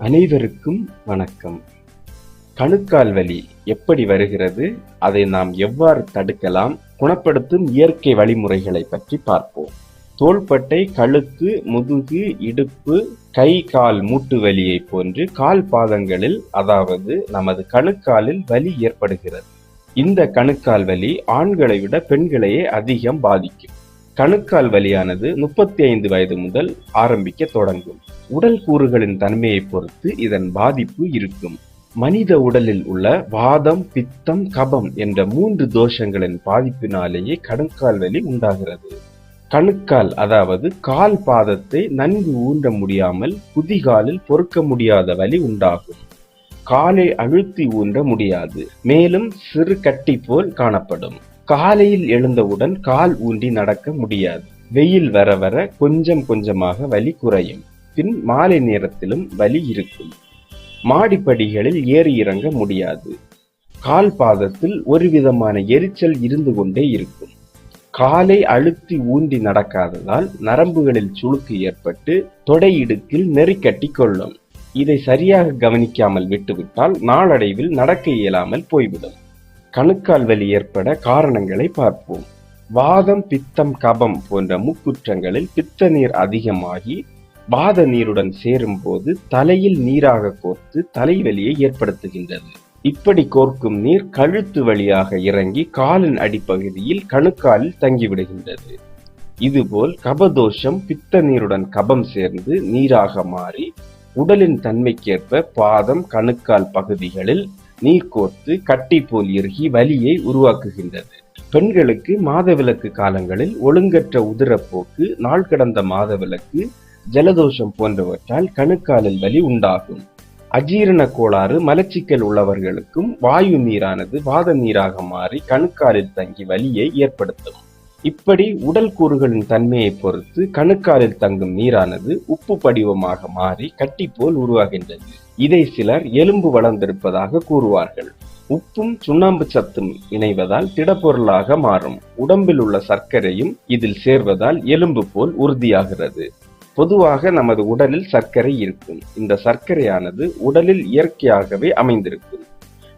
அனைவருக்கும் வணக்கம். கணுக்கால் வலி எப்படி வருகிறது? அதை நாம் எவ்வாறு தடுக்கலாம்? குணப்படுத்தும் இயற்கை வழிமுறைகளை பற்றி பார்ப்போம். தோள்பட்டை கழுத்து முதுகு இடுப்பு கை கால் மூட்டு வலியை போன்று கால் பாதங்களில் அதாவது நமது கணுக்காலில் வலி ஏற்படுகிறது. இந்த கணுக்கால் வலி ஆண்களை விட பெண்களையே அதிகம் பாதிக்கும். கணுக்கால் வலியானது முப்பத்தி ஐந்து வயது முதல் ஆரம்பிக்க தொடங்கும். உடல் கூறுகளின் தன்மையை பொறுத்து இதன் பாதிப்பு இருக்கும். மனித உடலில் உள்ள வாதம் பித்தம் கபம் என்ற மூன்று தோஷங்களின் பாதிப்பினாலேயே கணுக்கால் வலி உண்டாகிறது. கணுக்கால் அதாவது கால் பாதத்தை நன்கு ஊன்ற முடியாமல் குதிகாலில் பொறுக்க முடியாத வலி உண்டாகும். காலை அழுத்தி ஊன்ற முடியாது. மேலும் சிறு கட்டி போல் காணப்படும். காலையில் எழுந்தவுடன் கால் ஊன்றி நடக்க முடியாது. வெயில் வர வர கொஞ்சம் கொஞ்சமாக வலி குறையும். பின் மாலை நேரத்திலும் வலி இருக்கும். மாடிப்படிகளில் ஏறி இறங்க முடியாது. கால் பாதத்தில் ஒரு விதமான எரிச்சல் இருந்து கொண்டே இருக்கும். காலை அழுத்தி ஊன்றி நடக்காததால் நரம்புகளில் சுளுக்கு ஏற்பட்டு தொடை இடுக்கில் நெறிக்கட்டி கொள்ளும். இதை சரியாக கவனிக்காமல் விட்டுவிட்டால் நாளடைவில் நடக்க இயலாமல் போய்விடும். கணுக்கால் வலி ஏற்பட காரணங்களை பார்ப்போம். வாதம் பித்தம் கபம் போன்ற முக்குற்றங்களில் பித்த நீர் அதிகமாகி வாத நீருடன் சேரும் போது தலையில் நீராக கோர்த்து தலைவலியை ஏற்படுத்துகின்றது. இப்படி கோர்க்கும் நீர் கழுத்து வழியாக இறங்கி காலின் அடிப்பகுதியில் கணுக்காலில் தங்கிவிடுகின்றது. இதுபோல் கபதோஷம் பித்த நீருடன் கபம் சேர்ந்து நீராக மாறி உடலின் தன்மைக்கேற்ப பாதம் கணுக்கால் பகுதிகளில் நீர் கோர்த்து கட்டி போல் இறுகி வலியை உருவாக்குகின்றது. பெண்களுக்கு மாதவிலக்கு காலங்களில் ஒழுங்கற்ற உதிரப்போக்கு நாள் கடந்த மாதவிலக்கு ஜலதோஷம் போன்றவற்றால் கணுக்காலில் வலி உண்டாகும். அஜீரண கோளாறு மலச்சிக்கல் உள்ளவர்களுக்கும் வாயு நீரானது வாத நீராக மாறி கணுக்காலில் தங்கி வலியை ஏற்படுத்தும். இப்படி உடல் கூறுகளின் தன்மையை பொறுத்து கணுக்காலில் தங்கும் நீரானது உப்பு படிவமாக மாறி கட்டி போல் உருவாகின்றது. இதை சிலர் எலும்பு வளர்ந்திருப்பதாக கூறுவார்கள். உப்பும் சுண்ணாம்பு சத்தும் இணைவதால் திடப்பொருளாக மாறும். உடம்பில் உள்ள சர்க்கரையும் இதில் சேர்வதால் எலும்பு போல் உறுதியாகிறது. பொதுவாக நமது உடலில் சர்க்கரை இருக்கும். இந்த சர்க்கரையானது உடலில் இயற்கையாகவே அமைந்திருக்கும்.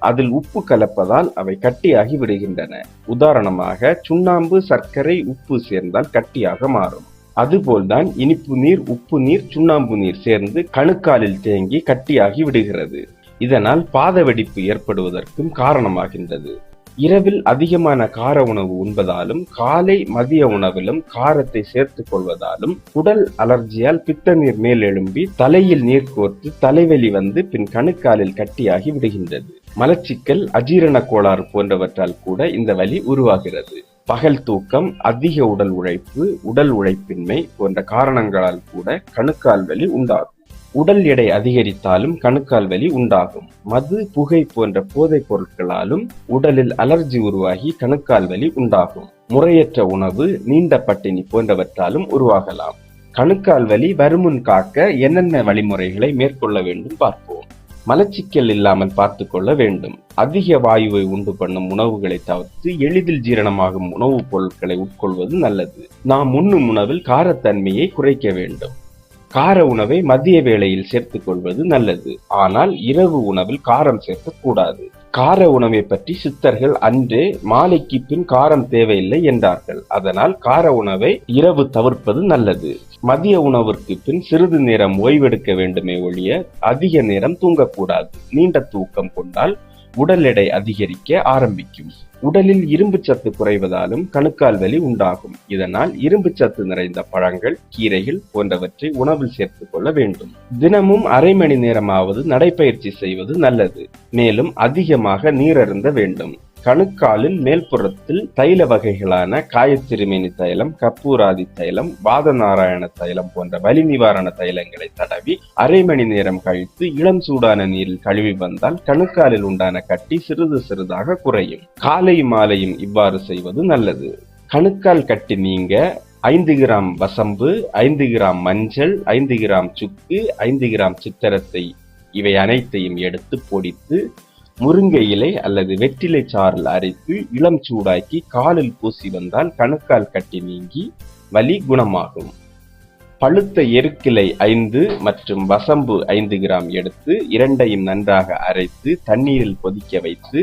அதில் உப்பு கலப்பதால் அவை கட்டியாகி விடுகின்றன. உதாரணமாக சுண்ணாம்பு சர்க்கரை உப்பு சேர்ந்தால் கட்டியாக மாறும். அதுபோல்தான் இனிப்பு நீர் உப்பு நீர் சுண்ணாம்பு நீர் சேர்ந்து கணுக்காலில் தேங்கி கட்டியாகி விடுகிறது. இதனால் பாத வெடிப்பு ஏற்படுவதற்கும் காரணமாகின்றது. இரவில் அதிகமான கார உணவு உண்பதாலும் காலை மதிய உணவிலும் காரத்தை சேர்த்துக் கொள்வதாலும் உடல் அலர்ஜியால் பித்த நீர் மேல் எழும்பி தலையில் நீர் கோர்த்து தலைவலி வந்து பின் கணுக்காலில் கட்டியாகி விடுகின்றது. மலச்சிக்கல் அஜீரண கோளாறு போன்றவற்றால் கூட இந்த வலி உருவாகிறது. பகல் தூக்கம் அதிக உடல் உழைப்பு உடல் உழைப்பின்மை போன்ற காரணங்களால் கூட கணுக்கால் வலி உண்டாகும். உடல் எடை அதிகரித்தாலும் கணுக்கால் வலி உண்டாகும். மது புகை போன்ற போதைப் பொருட்களாலும் உடலில் அலர்ஜி உருவாகி கணுக்கால் வலி உண்டாகும். முறையற்ற உணவு நீண்ட பட்டினி போன்றவற்றாலும் உருவாகலாம். கணுக்கால் வலி வருமுன் காக்க என்னென்ன வழிமுறைகளை மேற்கொள்ள வேண்டும் பார்ப்போம். மலச்சிக்கல் இல்லாமல் பார்த்து கொள்ள வேண்டும். அதிக வாயுவை உண்டு பண்ணும் உணவுகளை தவிர்த்து எளிதில் ஜீரணமாகும் உணவுப் பொருட்களை உட்கொள்வது நல்லது. நாம் உண்ணும் உணவில் காரத்தன்மையை குறைக்க வேண்டும். கார உணவை மதிய வேளையில் சேர்த்துக் கொள்வது நல்லது. ஆனால் இரவு உணவில் காரம் சேர்க்கக்கூடாது. கார உணவை பற்றி சித்தர்கள் அன்றே மாலைக்கு பின் காரம் தேவையில்லை என்றார்கள். அதனால் கார உணவை இரவு தவிர்ப்பது நல்லது. மதிய உணவிற்கு பின் சிறிது நேரம் ஓய்வெடுக்க வேண்டுமே ஒழிய அதிக நேரம் தூங்கக்கூடாது. நீண்ட தூக்கம் கொண்டால் உடல் எடை அதிகரிக்க ஆரம்பிக்கும். உடலில் இரும்பு சத்து குறைவதாலும் கணுக்கால் வலி உண்டாகும். இதனால் இரும்பு சத்து நிறைந்த பழங்கள் கீரைகள் போன்றவற்றை உணவில் சேர்த்துக் கொள்ள வேண்டும். தினமும் அரை மணி நேரமாவது நடைப்பயிற்சி செய்வது நல்லது. மேலும் அதிகமாக நீரருந்த வேண்டும். கணுக்காலின் மேல்புறத்தில் தைல வகைகளான காயத்திருமேனி தைலம் கப்பூராதி தைலம் வாத நாராயண தைலம் போன்ற வலி நிவாரண தைலங்களை தடவி அரை மணி நேரம் கழித்து இளம் சூடான நீரில் கழுவி வந்தால் கணுக்காலில் உண்டான கட்டி சிறிது சிறிதாக குறையும். காலை மாலையும் இவ்வாறு செய்வது நல்லது. கணுக்கால் கட்டி நீங்க ஐந்து கிராம் வசம்பு ஐந்து கிராம் மஞ்சள் ஐந்து கிராம் சுக்கு ஐந்து கிராம் சித்தரத்தை இவை அனைத்தையும் எடுத்து பொடித்து முருங்கை இலை அல்லது வெற்றிலை சாறில் அரைத்து இளம் சூடாக்கி காலில் பூசி வந்தால் கணுக்கால் கட்டி நீங்கி வலி குணமாகும். பழுத்த எருக்கிலை ஐந்து மற்றும் வசம்பு ஐந்து கிராம் எடுத்து இரண்டையும் நன்றாக அரைத்து தண்ணீரில் கொதிக்க வைத்து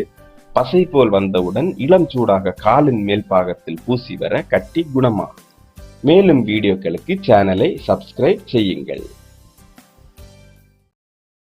பசை போல் வந்தவுடன் இளம் சூடாக காலின் மேல் பாகத்தில் பூசி வர கட்டி குணமாகும். மேலும் வீடியோக்களுக்கு சேனலை சப்ஸ்கிரைப் செய்யுங்கள்.